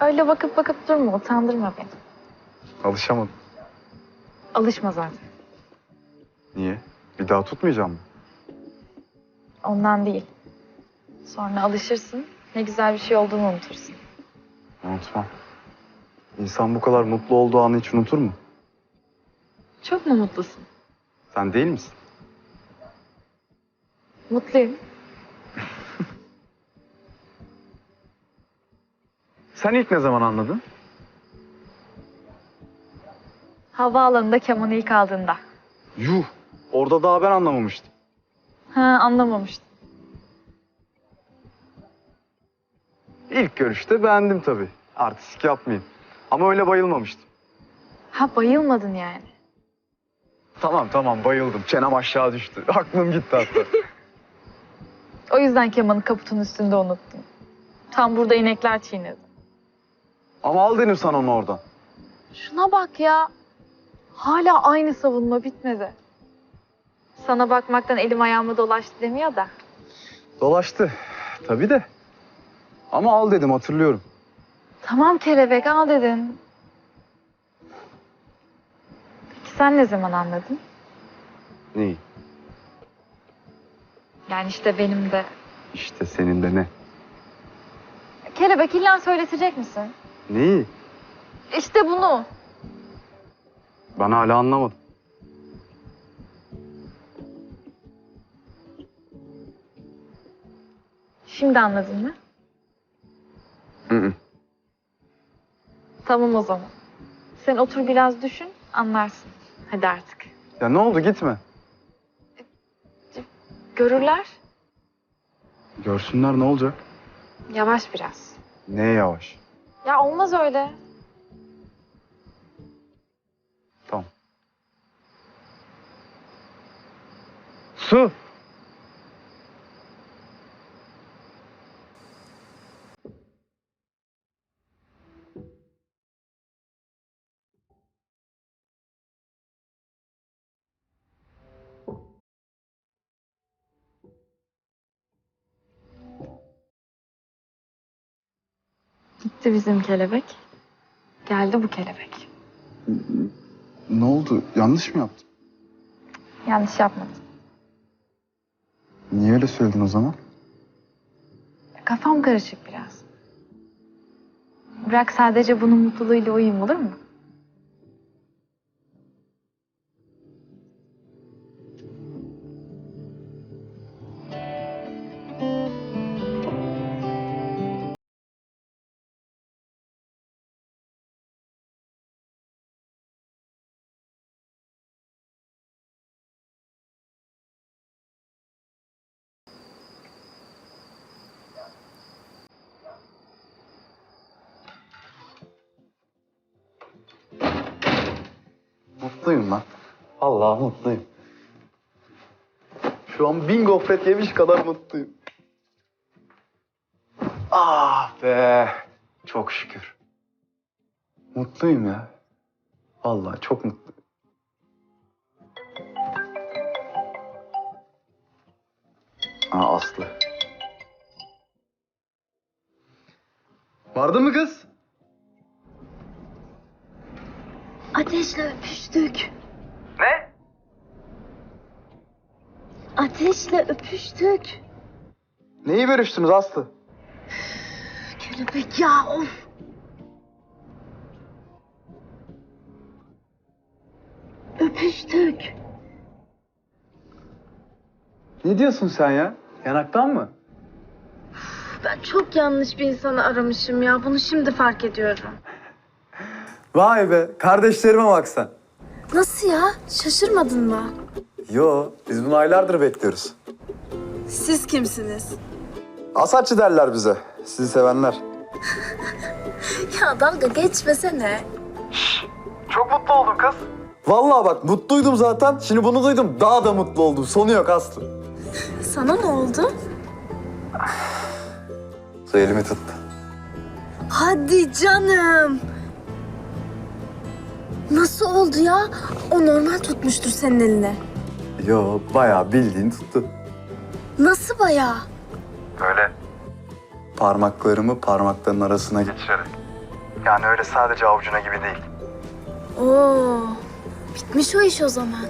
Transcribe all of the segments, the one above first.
Öyle bakıp bakıp durma, utandırma beni. Alışamadım. Alışma zaten. Niye? Bir daha tutmayacağım mı? Ondan değil. Sonra alışırsın, ne güzel bir şey olduğunu unutursun. Unutmam. İnsan bu kadar mutlu olduğu anı hiç unutur mu? Çok mu mutlusun? Sen değil misin? Mutluyum. Sen ilk ne zaman anladın? Havaalanında kemanı ilk aldığında. Yuh! Orada daha ben anlamamıştım. Ha anlamamıştım. İlk görüşte beğendim tabii. Artistik yapmayayım. Ama öyle bayılmamıştım. Ha bayılmadın yani. Tamam tamam bayıldım. Çenem aşağı düştü. Aklım gitti hatta. O yüzden kemanı kaputun üstünde unuttum. Tam burada inekler çiğnedi. Ama al dedim sana onu oradan. Şuna bak ya. Hala aynı savunma bitmedi. Sana bakmaktan elim ayağıma dolaştı demiyor da. Dolaştı. Tabii de. Ama al dedim hatırlıyorum. Tamam kelebek al dedin. Peki sen ne zaman anladın? Neyi? Yani işte benim de. İşte senin de ne? Kelebek illa söyletecek misin? Neyi? İşte bunu. Ben hala anlamadım. Şimdi anladın mı? Hı hı. Tamam o zaman. Sen otur biraz düşün, anlarsın. Hadi artık. Ya ne oldu gitme. Görürler. Görsünler ne olacak? Yavaş biraz. Ne yavaş. Ya olmaz öyle. Tamam. Su. Gitti bizim kelebek. Geldi bu kelebek. Ne oldu? Yanlış mı yaptım? Yanlış yapmadın. Niye öyle söyledin o zaman? Kafam karışık biraz. Bırak sadece bunun mutluluğuyla uyuyayım olur mu? Mutluyum ben. Allah mutluyum. Şu an bin gofret yemiş kadar mutluyum. Ah be. Çok şükür. Mutluyum ya. Vallahi çok mutluyum. Aa Aslı. Vardın mı kız? Ateşle öpüştük. Ne? Ateşle öpüştük. Neyi görüştünüz Aslı? Kelebek ya of. Öpüştük. Ne diyorsun sen ya? Yanaktan mı? Ben çok yanlış bir insanı aramışım ya. Bunu şimdi fark ediyorum. Vay be, kardeşlerime bak sen. Nasıl ya? Şaşırmadın mı? Yo, biz bunu aylardır bekliyoruz. Siz kimsiniz? Asatçı derler bize, sizi sevenler. Ya dalga geçmesene. Çok mutlu oldum kız. Vallahi bak mutluydum zaten, şimdi bunu duydum. Daha da mutlu oldum, sonu yok Aslı. Sana ne oldu? Su elimi tuttu. Hadi canım. Nasıl oldu ya? O normal tutmuştur senin eline. Yo, bayağı bildiğin tuttu. Nasıl bayağı? Parmaklarımı parmakların arasına geçirerek. Yani öyle sadece avucuna gibi değil. Oo, bitmiş o iş o zaman.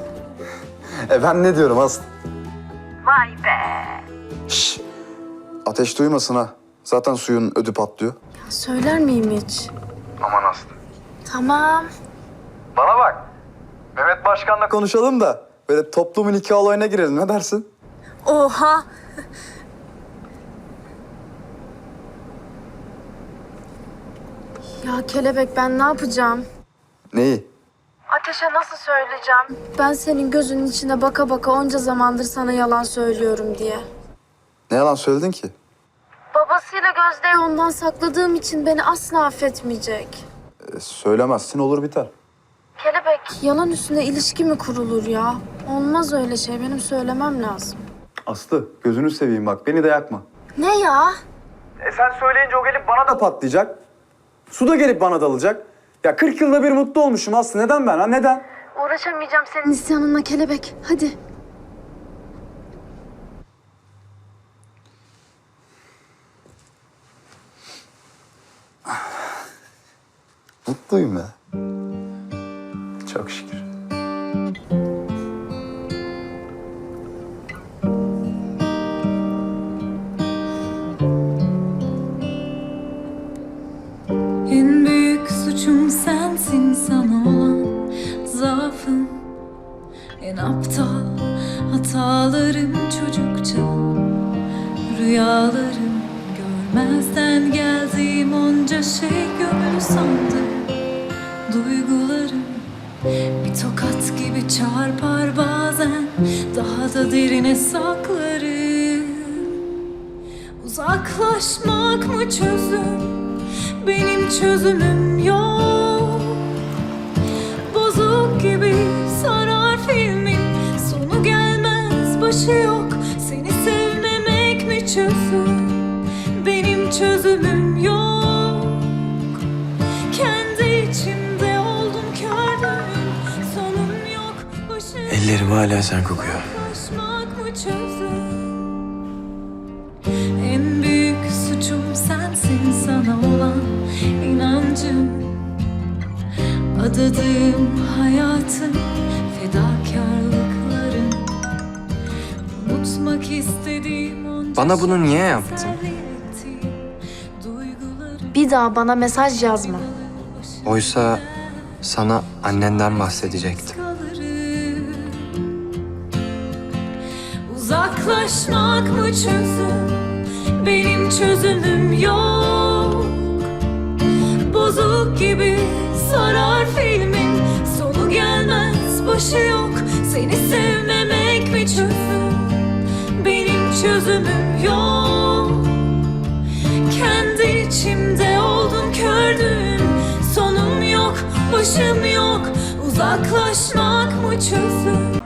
E ben ne diyorum Aslı? Vay be. Şş, ateş duymasın ha. Zaten suyun ödü patlıyor. Söyler miyim hiç? Aman Aslı. Tamam. Bana bak. Mehmet Başkan'la Konuşalım da böyle toplumun nikah olayına girelim ne dersin? Oha. ya kelebek ben ne yapacağım? Neyi? Ateşe nasıl söyleyeceğim? Ben senin gözünün içine baka baka onca zamandır sana yalan söylüyorum diye. Ne yalan söyledin ki? Babasıyla Gözde'yi ondan sakladığım için beni asla affetmeyecek. E, söylemezsin olur biter. Kelebek. Yalan üstüne ilişki mi kurulur ya? Olmaz öyle şey. Benim söylemem lazım. Aslı gözünü seveyim bak beni de yakma. Ne ya? E sen söyleyince o gelip bana Bana da patlayacak. Su da gelip bana dalacak. Ya 40 yılda bir mutlu olmuşum Aslı. Neden ben ha? Neden? Uğraşamayacağım senin isyanınla kelebek. Hadi. Mutluyum ya. Çok şükür. En büyük suçum sensin sana olan zaafım. En aptal hatalarım çocukça. Rüyalarım görmezden geldiğim onca şey gömülü sandım Duygularım bir tokat gibi çarpar bazen Daha da derine saklarım Uzaklaşmak mı çözüm? Benim çözümüm yok Ellerim hala sen kokuyor. En büyük suçum sensin sana olan inancım Adadığım hayatım, fedakarlıklarım Unutmak istediğim onca Bana bunu niye yaptın? Bir daha bana mesaj yazma. Oysa sana annenden bahsedecektim. Uzaklaşmak mı çözüm? Benim çözümüm yok. Bozuk gibi sarar filmin sonu gelmez başı yok. Seni sevmemek mi çözüm? Benim çözümüm yok. Kendi içimde oldum kördüm Sonum yok, başım yok Uzaklaşmak mı çözüm?